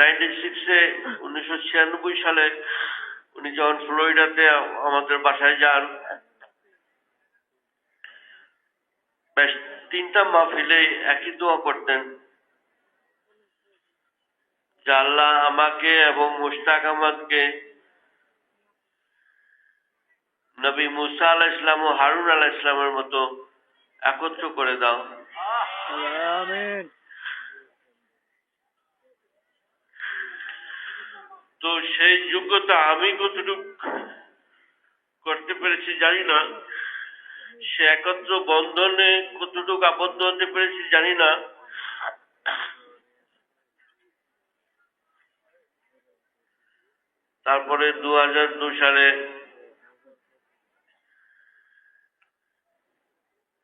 Nineteen সিক্সে উনিশশো ছিয়ানব্বই সালে উনি যখন ফ্লোরিডাতে আমাদের বাসায় যান, বেশ তিনটা মাহফিলে একই দোয়া করতেন। আমাকে এবং মুশতাক আহমদকে নবী মুসা আলাহ ইসলাম ও হারুন আলাহ ইসলামের মতো একত্র করে দাও। আমিন। তো সেই যোগ্যতা আমি কতটুকু করতে পেরেছি জানি না। সে একত্র বন্ধনে কতটুকু আবদ্ধ হতে পেরেছি জানি না। তারপরে দু হাজার দু সালে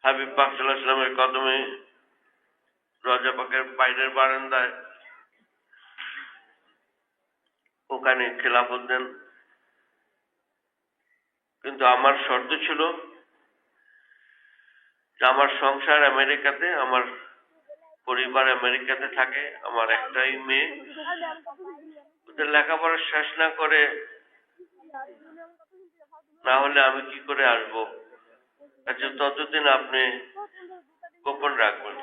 হাবিব পাক সাল্লাহ কদমে রজা পাকের বাইরের বারান্দায় ওখানে খেলাফত দেন। কিন্তু আমার শর্ত ছিল আমার সংসার আমেরিকাতে, আমার পরিবার আমেরিকাতে থাকে, আমার একটাই মেয়ে। লেখাপড়া শেষ না করে না হলে আমি কি করে আসব? আচ্ছা ততদিন আপনি গোপন রাখবেন।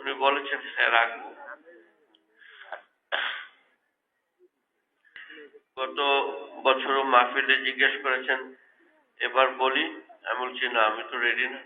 উনি বলেছেন হ্যাঁ রাখব। গত বছরও মাহফিলে জিজ্ঞেস করেছেন এবার বলি? আমি বলছি না আমি তো রেডি না।